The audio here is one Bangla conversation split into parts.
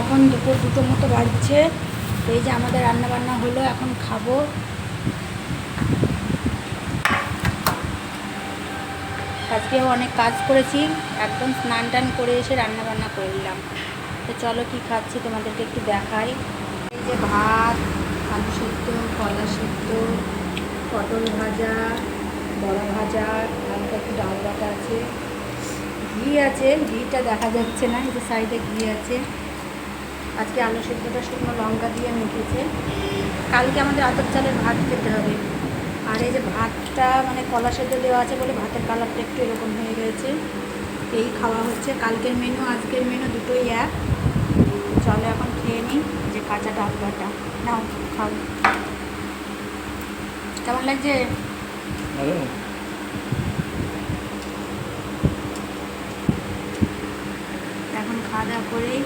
এখন দুপুর দুটো মতো বাড়ছে। তো এই যে আমাদের রান্না বান্না হলো, এখন খাব। আজকেও অনেক কাজ করেছি, একদম স্নান টান করে এসে রান্না বান্না করলাম তো চলো কি খাচ্ছি তোমাদেরকে একটু দেখাই। এই যে ভাত, আলু সিদ্ধ, কলা সিদ্ধ, পটল ভাজা, বড়া ভাজা, হালকা একটু ডাল বাটা আছে। ঘি আছে, ঘিটা দেখা যাচ্ছে না, এই যে সাইডে ঘি আছে। আজকে আলু সেদ্ধটা শুকনো লঙ্কা দিয়ে মেখেছে। কালকে আমাদের আতপ চালের ভাত খেতে হবে। আর এই যে ভাতটা মানে কলা সেদ্ধ দেওয়া আছে বলে ভাতের কালারটা একটু এরকম হয়ে গেছে। এই খাওয়া হচ্ছে। কালকের মেনু আজকের মেনু দুটোই এক। চলো এখন খেয়ে নিই যে কাঁচা ডাল বাটা নাও, খাও। কেমন লাগছে এখন খাওয়া দাওয়া করেই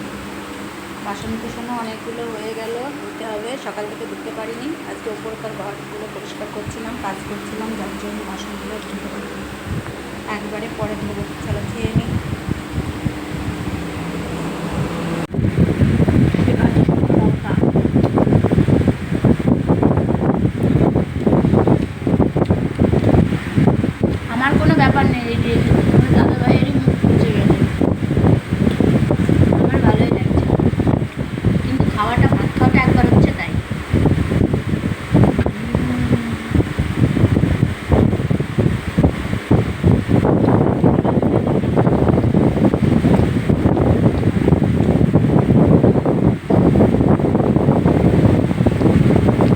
বাসন কুসনও অনেকগুলো হয়ে গেল, ধুতে হবে। সকাল থেকে ধুতে পারিনি। আজকে ওপরকার ঘরগুলো পরিষ্কার করছিলাম, কাজ করছিলাম, যার জন্য বাসনগুলো ধুতে পারিনি। একবারে পরে ধুবো। চলো, খেয়ে নিই আমার কোনো ব্যাপার নেই এই দিয়ে আমার দাদা ভাইয়েরই মুখ বুঝে গেছে আমার ভালোই লাগছে কিন্তু খাওয়াটা ভাত খাওয়াটা একবার হচ্ছে তাই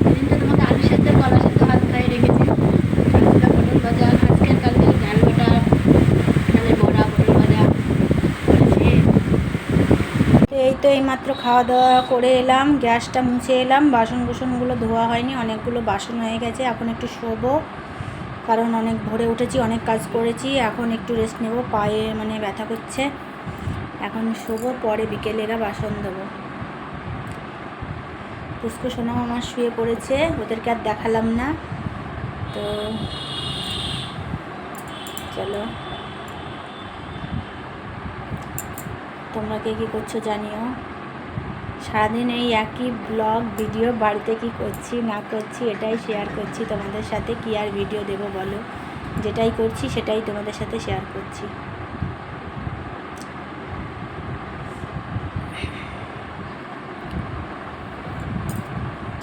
সেদিনটা তোমাকে আলু সেদ্ধ কলা সেদ্ধ হাত খাইয়ে রেখেছি আজকে পটল ভাজা আজকের কালকে ডাল বাটা ডালের বড়া পটল ভাজা করেছে তো এই তো এইমাত্র খাওয়া দাওয়া করে এলাম, গ্যাসটা মুছে এলাম বাসন কুসনগুলো ধোয়া হয়নি, অনেকগুলো বাসন হয়ে গেছে, এখন একটু শোবো, কারণ অনেক ভোরে উঠেছি, অনেক কাজ করেছি, এখন একটু রেস্ট নেব, পায়ে মানে ব্যথা করছে, এখন শোবো, পরে বিকেলেরা বাসন দেবো পুষ্কু সোনাম আমার শুয়ে পড়েছে, ওদেরকে আর দেখালাম না, তো চলো। তোমরা কে কী করছ জানিও। সারাদিন এই একই ব্লগ, ভিডিও, বাড়িতে কি করছি, না করছি, এটাই শেয়ার করছি। তোমাদের সাথে কি আর ভিডিও দেবো বলো? যেটাই করছি, সেটাই তোমাদের সাথে শেয়ার করছি।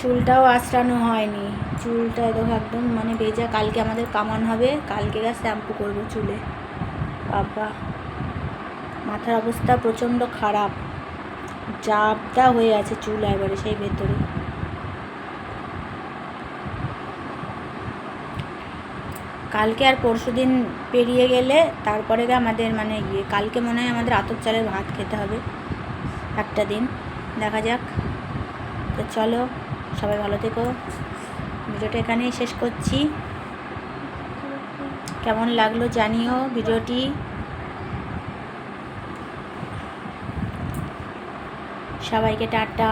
চুলটাও আঁচড়ানো হয়নি। চুলটা দেখো একদম মানে ভেজা। কালকে আমাদের কামান হবে, কালকে গা শ্যাম্পু করব চুলে। বাবা, মাথার অবস্থা প্রচণ্ড খারাপ। জাবদা হয়ে আছে চুল একবারে সেই ভেতরে। কালকে আর পরশু দিন পেরিয়ে গেলে তারপরে গিয়ে আমাদের মানে ইয়ে কালকে মনে হয় আমাদের আতপ চালের ভাত খেতে হবে একটা দিন। দেখা যাক। তো চলো, সবাই ভালো থেকো। ভিডিওটা এখানেই শেষ করছি। কেমন লাগল জানিও ভিডিওটি। সবাইকে টাটা।